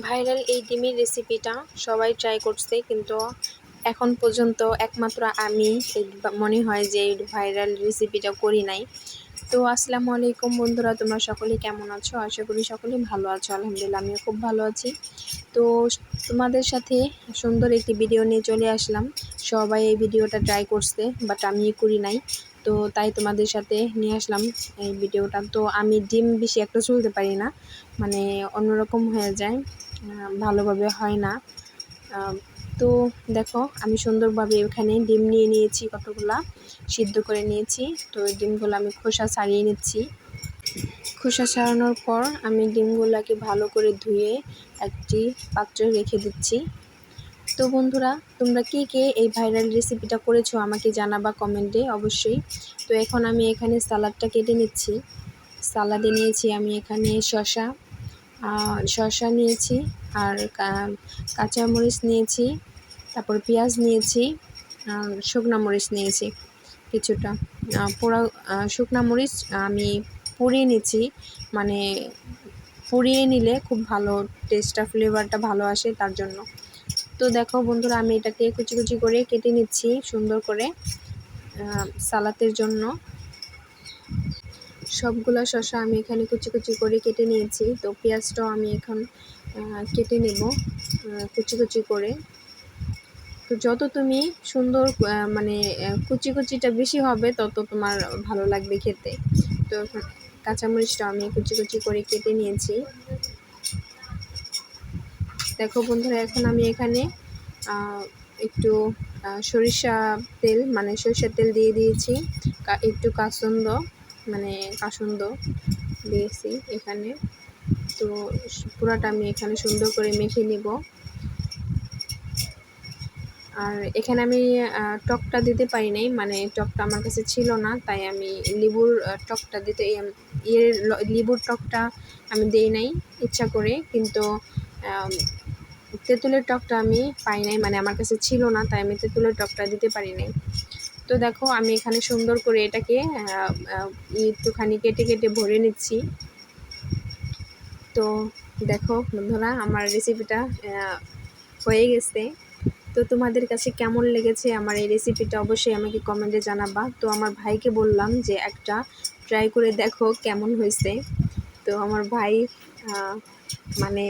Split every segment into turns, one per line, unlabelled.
Viral এই ডিমের রেসিপিটা সবাই ট্রাই করছে, কিন্তু এখন পর্যন্ত একমাত্র আমি মনে হয় যে ভাইরাল রেসিপিটা করি নাই। তো আসসালামু আলাইকুম বন্ধুরা, তোমরা সকলে কেমন আছো? আশা করি সকলে ভালো আছো, আলহামদুলিল্লাহ আমিও খুব ভালো আছি। তো তোমাদের সাথে সুন্দর একটি ভিডিও নিয়ে চলে আসলাম। সবাই এই ভিডিওটা ট্রাই করছে বাট আমি করি নাই। তো তাই তোমাদের সাথে নিয়ে আসলাম এই ভিডিওটা। তো আমি ডিম বেশি একটা চলতে পারি না মানে অন্যরকম হয়ে যায় ভালোভাবে হয় না। তো দেখো, আমি সুন্দরভাবে এখানে ডিম নিয়ে নিয়েছি কতগুলা, সিদ্ধ করে নিয়েছি। তো ডিমগুলো আমি খোসা ছাড়িয়ে নিচ্ছি। খোসা ছাড়ানোর পর আমি ডিমগুলোকে ভালো করে ধুয়ে একটি পাত্রে রেখে দিচ্ছি। তো বন্ধুরা তোমরা কে কে এই ভাইরাল রেসিপিটা করেছ আমাকে জানাবা কমেন্টে অবশ্যই। তো এখন আমি এখানে সালাডটা কেটে নিচ্ছি। সালাদে নিয়েছি আমি এখানে আহ, শসা নিয়েছি আর কাঁচামরিচ নিয়েছি তারপর পেঁয়াজ নিয়েছি শুকনো মরিচ নিয়েছি কিছুটা। পোড়া শুকনো মরিচ আমি পুড়িয়ে নিচ্ছি মানে পুড়িয়ে নিলে খুব ভালো টেস্টটা ফ্লেভারটা ভালো আসে তার জন্য। তো দেখো বন্ধুরা, আমি এটাকে কুচি কুচি করে কেটে নিচ্ছি সুন্দর করে সালাতের জন্য। সবগুলা শসা আমি এখানে কুচি কুচি করে কেটে নিয়েছি। তো পেঁয়াজটাও আমি এখন কেটে নেব কুচি কুচি করে। তো যত তুমি সুন্দর মানে কুচি কুচিটা বেশি হবে, তত তোমার ভালো লাগবে খেতে। তো কাঁচামরিচটা আমি কুচি কুচি করে কেটে নিয়েছি। দেখো বন্ধুরা, এখন আমি এখানে একটু সরিষা তেল মানে সরিষার তেল দিয়ে দিয়েছি। একটু কাসন্দ মানে কাসন্দ দিয়েছি এখানে। তো পুরাটা আমি এখানে সুন্দর করে মেখে নিব। আর এখানে আমি টকটা দিতে পারি নাই মানে টকটা আমার কাছে ছিল না, তাই আমি লেবুর টকটা দিতে ইয়ের লেবুর টকটা আমি দেই নাই ইচ্ছা করে, কিন্তু তেঁতুলের টকটা আমি পাই নাই মানে আমার কাছে ছিল না, তাই আমি তেঁতুলের টকটা দিতে পারি নাই। তো দেখো, আমি এখানে সুন্দর করে এটাকে একটুখানি কেটে কেটে ভরে নিচ্ছি। তো দেখো বন্ধুরা, আমার রেসিপিটা হয়ে গেছে। তো তোমাদের কাছে কেমন লেগেছে আমার এই রেসিপিটা অবশ্যই আমাকে কমেন্টে জানাবা। তো আমার ভাইকে বললাম যে একটা ট্রাই করে দেখো কেমন হয়েছে। তো আমার ভাই মানে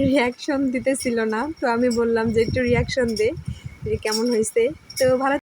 রিয়াকশন দিতেছিল না। তো আমি বললাম যে, একটু রিয়াকশন দে কেমন হয়েছে? তো ভালো